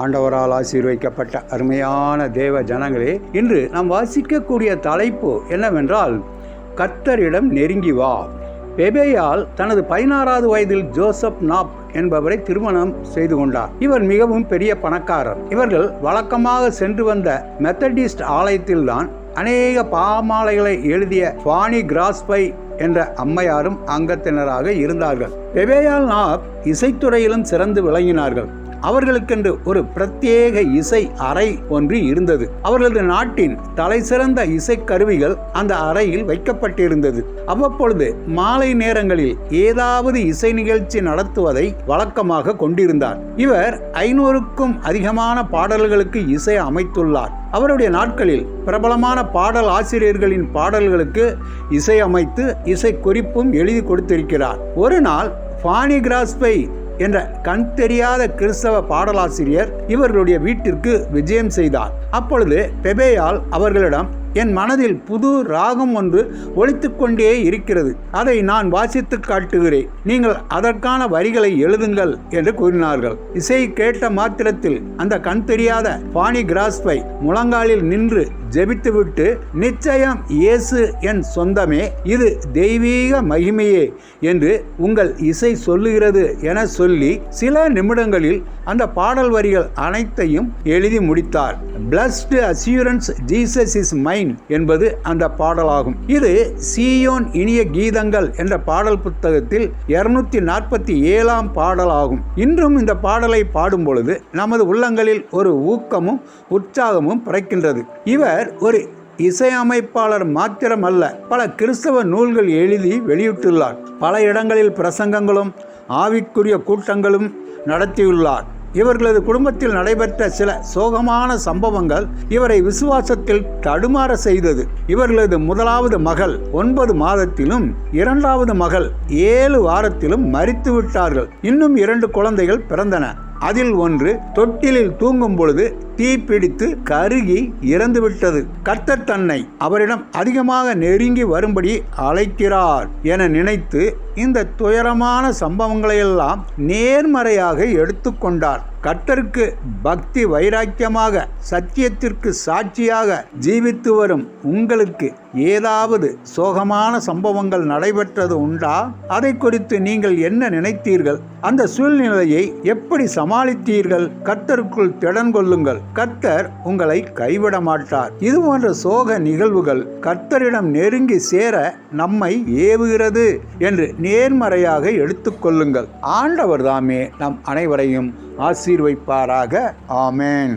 ஆண்டவரால் ஆசீர்வைக்கப்பட்ட அருமையான தேவ ஜனங்களே இன்று நாம் வாசிக்கக்கூடிய தலைப்பு என்னவென்றால் கர்த்தரிடம் நெருங்கி வா. பெபேயால் தனது பதினாறாவது வயதில் ஜோசப் நாப் என்பவரை திருமணம் செய்து கொண்டார். இவர் மிகவும் பெரிய பணக்காரர். இவர்கள் வழக்கமாக சென்று வந்த மெத்தடிஸ்ட் ஆலயத்தில்தான் அநேக பாமாலைகளை எழுதிய ஃபானி கிராஸ்பை என்ற அம்மையாரும் அங்கத்தினராக இருந்தார்கள். பெபேயால் நாப் இசைத்துறையிலும் சிறந்து விளங்கினார்கள். அவர்களுக்கென்று ஒரு பிரத்யேக இசை அறை ஒன்று இருந்தது. அவர்களது நாட்டின் தலைசிறந்த இசைக்கருவிகள் அந்த அறையில் வைக்கப்பட்டிருந்தது. அவ்வப்பொழுது மாலை நேரங்களில் ஏதாவது இசை நிகழ்ச்சி நடத்துவதை வழக்கமாக கொண்டிருந்தார். இவர் ஐநூறுக்கும் அதிகமான பாடல்களுக்கு இசை அமைத்துள்ளார். அவருடைய நாட்களில் பிரபலமான பாடல் ஆசிரியர்களின் பாடல்களுக்கு இசை அமைத்து இசை குறிப்பும் எழுதி கொடுத்திருக்கிறார். ஒரு நாள் ஃபானி கிராஸ்பை என்ற கண் தெரியாத கிறிஸ்தவ பாடலாசிரியர் இவர்களுடைய வீட்டிற்கு விஜயம் செய்தார். அப்பொழுது பெபேயால் அவர்களிடம் என் மனதில் புது ராகம் ஒன்று ஒழித்து கொண்டே இருக்கிறது. அதை நான் வாசித்து காட்டுகிறேன். நீங்கள் அதற்கான வரிகளை எழுதுங்கள் என்று கூறினார்கள். இசை கேட்ட மாத்திரத்தில் அந்த கண் தெரியாத பாணி கிராஸ்பை முழங்காலில் நின்று ஜெபித்துவிட்டு நிச்சயம் இயேசு என் சொந்தமே இது தெய்வீக மகிமையே என்று உங்கள் இசை சொல்லுகிறது என சொல்லி சில நிமிடங்களில் அந்த பாடல் வரிகள் அனைத்தையும் எழுதி முடித்தார். Blessed assurance Jesus is my mine என்பது அந்த பாடலாகும். இது சீயோன் இனிய கீதங்கள் என்ற பாடல் புத்தகத்தில் இருநூத்தி நாற்பத்தி ஏழாம் பாடலாகும். இன்றும் இந்த பாடலை பாடும் பொழுது நமது உள்ளங்களில் ஒரு ஊக்கமும் உற்சாகமும் பிறக்கின்றது. இவர் ஒரு இசையமைப்பாளர் மாத்திரமல்ல பல கிறிஸ்தவ நூல்கள் எழுதி வெளியிட்டுள்ளார். பல இடங்களில் பிரசங்கங்களும் ஆவிக்குரிய கூட்டங்களும் நடத்தியுள்ளார். இவர்களது குடும்பத்தில் நடைபெற்ற சில சோகமான சம்பவங்கள் இவரை விசுவாசத்தில் தடுமாற செய்தது. இவர்களது முதலாவது மகள் ஒன்பது மாதத்திலும் இரண்டாவது மகள் ஏழு வாரத்திலும் மறித்து விட்டார்கள். இன்னும் இரண்டு குழந்தைகள் பிறந்தன. அதில் ஒன்று தொட்டிலில் தூங்கும் பொழுது தீப்பிடித்து கருகி இறந்துவிட்டது. கர்த்தர் தன்னை அவரிடம் அதிகமாக நெருங்கி வரும்படி அழைக்கிறார் என நினைத்து இந்த துயரமான சம்பவங்களையெல்லாம் நேர்மறையாக எடுத்துக்கொண்டார் கர்த்தருக்கு பக்தி வைராக்கியமாக சத்தியத்திற்கு சாட்சியாக ஜீவித்து வரும் உங்களுக்கு ஏதாவது சோகமான சம்பவங்கள் நடைபெற்றது உண்டா? அதை குறித்து நீங்கள் என்ன நினைத்தீர்கள்? அந்த சூழ்நிலையை எப்படி சமாளித்தீர்கள்? கர்த்தருக்குள் திடன் கொள்ளுங்கள் கர்த்தர் உங்களை கைவிட மாட்டார் இது போன்ற சோக நிகழ்வுகள் கர்த்தரிடம் நெருங்கி சேர நம்மை ஏவுகிறது என்று நேர்மறையாக எடுத்துக்கொள்ளுங்கள் ஆண்டவர் தாமே நம் அனைவரையும் ஆசீர்வைப்பாராக. ஆமேன்.